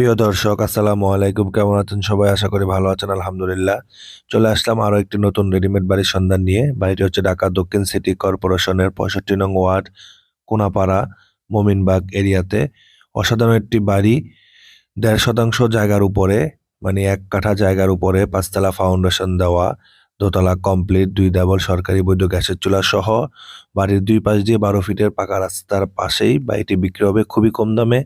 প্রিয় দর্শক, আসসালামু আলাইকুম। কেমন আছেন সবাই? আশা করি ভালো আছেন, আলহামদুলিল্লাহ। চলে আসলাম আরও একটি নতুন রেডিমেড বাড়ির সন্ধান নিয়ে। বাড়িটি হচ্ছে ঢাকা দক্ষিণ সিটি কর্পোরেশনের পঁয়ষট্টি নং ওয়ার্ড, কোনাপাড়া, মোমিনবাগ এরিয়াতে। অসাধারণ একটি বাড়ি, দেড় শতাংশ জায়গার উপরে মানে এক কাঠা জায়গার উপরে পাঁচতলা ফাউন্ডেশন দেওয়া। দোতলা কমপ্লিট, দুই ডাবল সরকারি বৈধ গ্যাসের চুলা সহ বাড়ির দুই পাশ দিয়ে বারো ফিটের পাকা রাস্তার পাশেই বাড়িটি বিক্রি হবে খুবই কম দামে।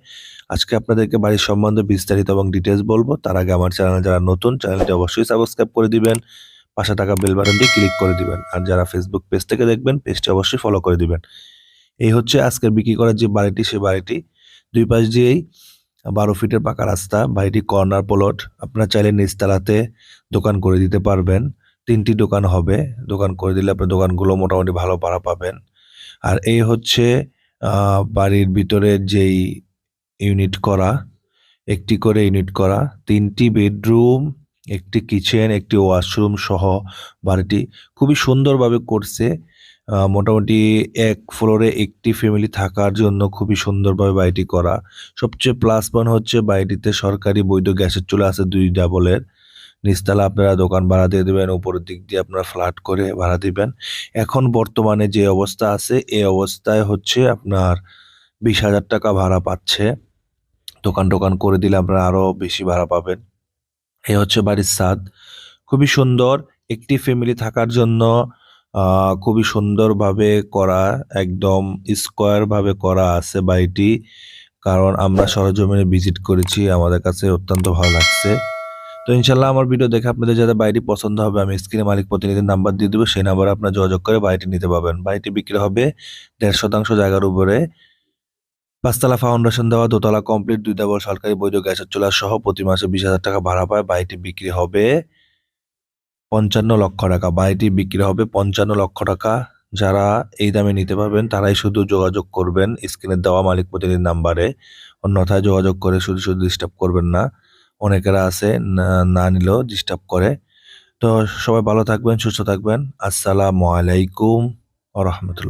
আজকে আপনাদেরকে বাড়ির সম্বন্ধে বিস্তারিত এবং ডিটেলস বলব। তার আগে আমার চ্যানেল যারা নতুন চ্যানেলটি অবশ্যই সাবস্ক্রাইব করে দিবেন। পাশে থাকা বেল বাটনটি ক্লিক করে দিবেন। আর যারা ফেসবুক পেজ থেকে দেখবেন পেজটি অবশ্যই ফলো করে দিবেন। এই হচ্ছে আজকের বিক্রি করার যে বাড়িটি, সে বাড়িটি। দুই পাশ দিয়েই বারো ফিটের পাকা রাস্তা, বাড়িটি কর্নার প্লট আপনার চাইলে নিচতলাতে দোকান করে দিতে পারবেন। তিনটি দোকান হবে। দোকান করে দিলে আপনার দোকানগুলো মোটামুটি ভালো ভাড়া পাবেন। আর এই হচ্ছে বাড়ির ভিতরে যেই ইউনিট করা, একটি করে ইউনিট করা, তিনটি বেডরুম, একটি কিচেন, একটি ওয়াশরুম সহ বাড়িটি খুবই সুন্দরভাবে করছে। মোটামুটি এক ফ্লোরে একটি ফ্যামিলি থাকার জন্য খুবই সুন্দরভাবে বাড়িটি করা। সবচেয়ে প্লাস পয়েন্ট হচ্ছে বাড়িটিতে সরকারি বৈধ গ্যাসের চুলা আছে দুই ডাবলের। নিচতলা আপনারা দোকান ভাড়া দিয়ে দেবেন, উপরের দিক দিয়ে আপনারা ফ্ল্যাট করে ভাড়া দিবেন। এখন বর্তমানে যে অবস্থা আছে এই অবস্থায় হচ্ছে আপনার বিশ হাজার টাকা ভাড়া পাচ্ছে। দোকান টোকান করে দিলে আপনারা আরও বেশি ভাড়া পাবেন। এই হচ্ছে বাড়ির স্বাদ। খুবই সুন্দর, একটি ফ্যামিলি থাকার জন্য খুবই সুন্দরভাবে করা, একদম স্কোয়ারভাবে করা আছে বাড়িটি। কারণ আমরা সরজমিনে ভিজিট করেছি, আমাদের কাছে অত্যন্ত ভালো লাগছে। তো ইনশাল্লাহ আমার ভিডিও দেখে আপনাদের যাদের বাড়িটি পছন্দ হবে, আমি স্ক্রিনে মালিক প্রতিনিধির নাম্বার দিয়ে দেবো, সেই নাম্বারে আপনার যোগাযোগ করে বাড়িটি নিতে পারবেন। বাড়িটি বিক্রি হবে দেড় শতাংশ জায়গার উপরে। পাঁচতলা ফাউন্ডেশন দেওয়া, দোতলা কমপ্লিট দুই ডাবল সরকারি বৈধ গ্যাসের চুলা সহ প্রতি মাসে বিশ হাজার টাকা ভাড়া পায়। বাড়িটি বিক্রি হবে পঞ্চান্ন লক্ষ টাকা। বাড়িটি বিক্রি হবে পঞ্চান্ন লক্ষ টাকা। যারা এই দামে নিতে পারবেন, তারাই শুধু যোগাযোগ করবেন স্ক্রিনে দেওয়া মালিক প্রতিনিধির নাম্বারে অন্যথায় যোগাযোগ করে শুধু শুধু ডিস্টার্ব করবেন না। অনেকেরা আছে, না নিলেও ডিস্টার্ব করে। তো সবাই ভালো থাকবেন, সুস্থ থাকবেন। আসসালামু আলাইকুম ও রহমতুল্লাহ।